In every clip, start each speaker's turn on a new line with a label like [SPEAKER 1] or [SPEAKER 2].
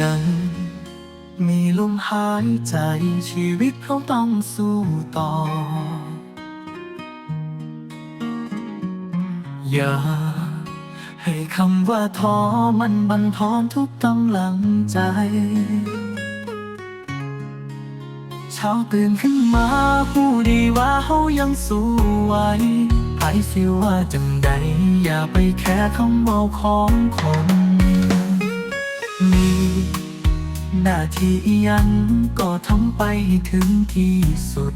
[SPEAKER 1] ยัง มีลมหายใจชีวิตเขาต้องสู้ต่อ อย่า ให้คำว่าท้อมันบันทอนทุกกำลังใจเช้าตื่นขึ้นมาผู้ดีว่าเฮายังสู้ไหวไผสิว่าจังใดอย่าไปแค่คำเว้าของคน หน้าที่ยังก็ทำไปให้ถึงที่สุด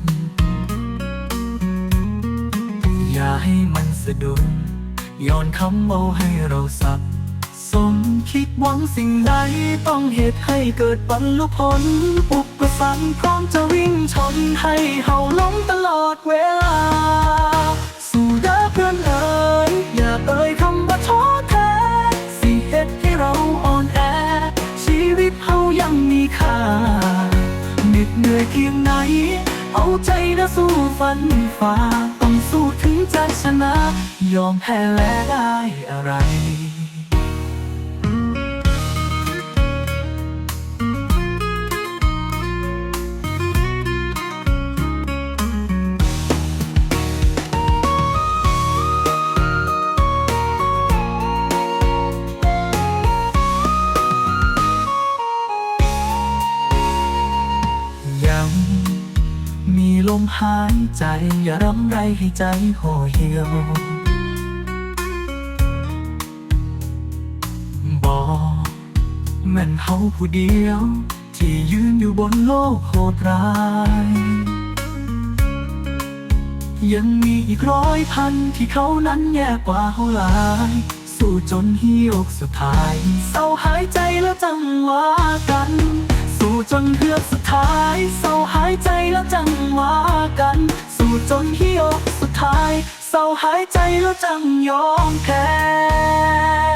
[SPEAKER 1] อย่าให้มันสะดุดย้อนคำเมาให้เราสับสมคิดหวังสิ่งใดต้องเหตุให้เกิดบรรลุผล อุปสรรคพร้อมจะวิ่งชนให้เฮาล้มตลอดเวลา อยเพียงไหน เอาใจนะสู้ฟันฝ่า ต้องสู้ถึงจะชนะ ยอมแพ้และได้อะไร ลมหายใจ อย่ารำไรให้ใจห่อเหี่ยว บอกแม่นเฮาผู้เดียว ที่ยืนอยู่บนโลกโหดร้าย ยังมีอีกร้อยพันที่เขานั้นแย่กว่าเฮาหลาย สู้จนหิยกสุดท้ายเศร้าหายใจแล้วจังว่ากัน สู้จนเฮือกสุดท้ายเศร้าายใจแล้วจังว่ากัน สู้จนที่ยกสุดท้าย เศร้าหายใจแล้วจังยอมแพ้